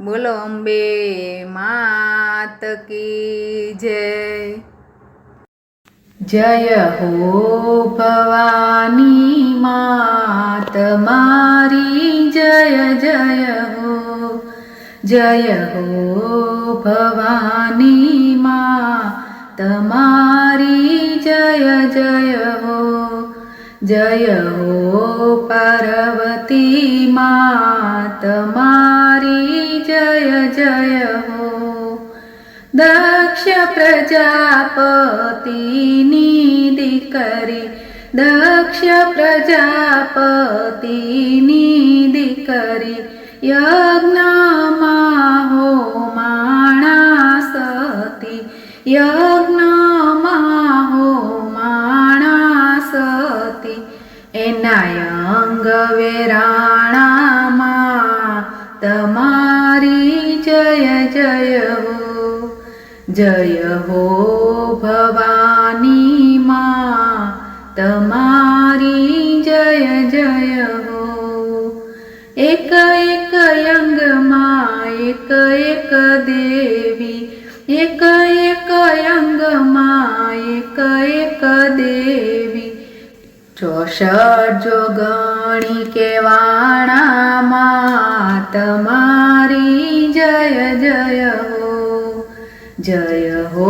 બોલો અંબે માત કી જય. જય હો ભવાની માત, મારી જય જય હો. જય હો ભવાની મા તમારી જય જય હો. જય હો પાર્વતી મા दक्ष प्रजापति नििकरि दक्ष प्रजापति नििकरि यज्ञमा हो माणासति यज्ञमाहो माणासति एना तमारी जय जय हो જય હો ભવાની મા, તમારી જય જય હો. એક એક અંગમાં એક એક દેવી, એક એક અંગમાં એક એક દેવી. ચોસઠ જોગણી કેવાણામાં તમારી જય જય હો. જય હો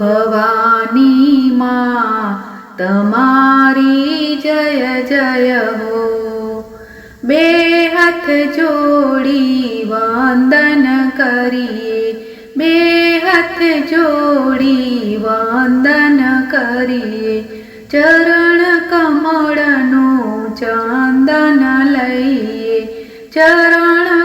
ભવાની માં, તમારી જય જય હો. બે હાથ જોડી વંદન કરીએ, બે હાથ જોડી વંદન કરીએ. ચરણ કમળનું ચંદન લઈએ, ચરણ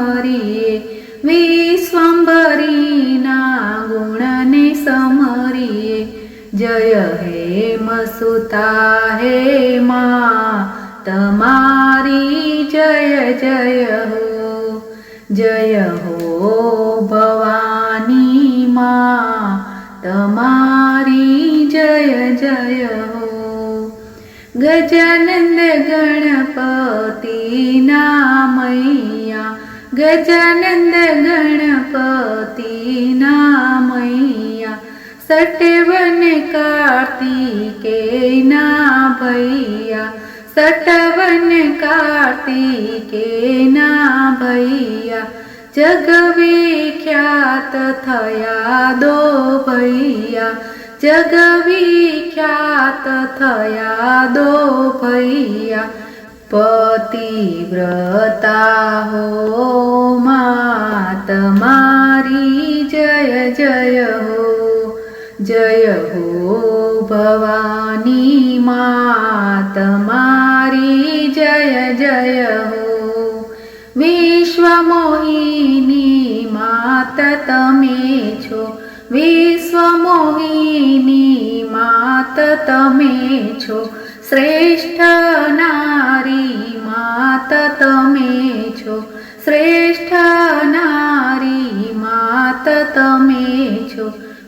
સમરીએ વિશ્વંભરીના ગુણને સમરીએ. જય હે મસુતા હે મા, તમારી જય જય હો. જય હો ભવાની મા, તમારી જય જય હો. ગજાનંદ ગણપતિના गजानन्द गणपति नामैया सटवन कार्तिके केना भ सटवन कारती भैया जगविख्यात थया दो भैया जगविख्यात थया दो भैया भ પતિવ્રતા હો માત મારી જય જય હો જય હો ભવાની માત મારી જય જય હો વિશ્વમોહિની માત તમે છો વિશ્વમોહિની માત તમે છો શ્રેષ્ઠ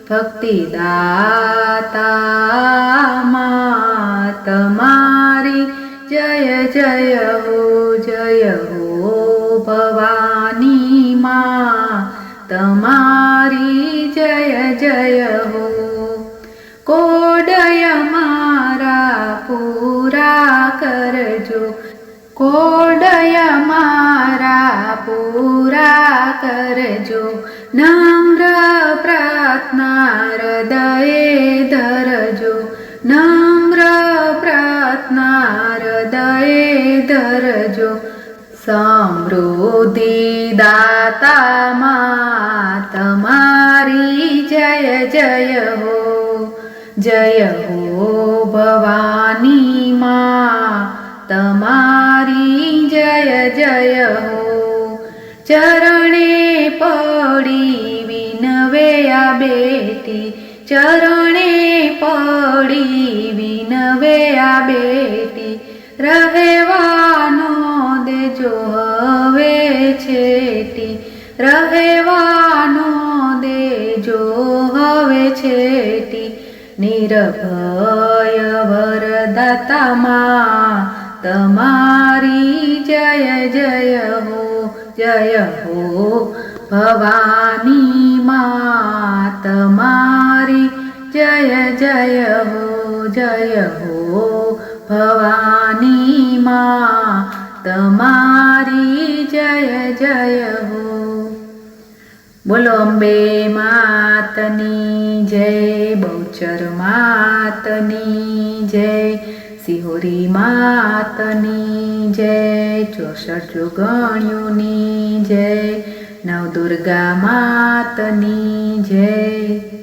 છો ભક્તિદાતા મા તમારી જય જય હો જય હો ભવાની મા. તમારી જય જય હો. કોડય મારા પૂરા કરજો. કોડય મારા પૂરા કરજો. નમ્ર પ્રાર્થના હૃદયે ધરજો સમૃદ્ધિ દાતામાં તમારી જય જય હો જય હો ભવાની મા તમારી જય જય હો ચરણે પડી વિનવે આ બેટી ચરણે નિર્ભય વરદાતામાં તમારી જય જય હો જય હો ભવાની મા તમારી જય જય હો જય હો ભવાની તમારી જય જય હો બોલો અંબે માતની જય બહુચર માતની જય સિહોરી માતની જય ચોસઠ જોગણ્યુની જય નવદુર્ગા માતની જય.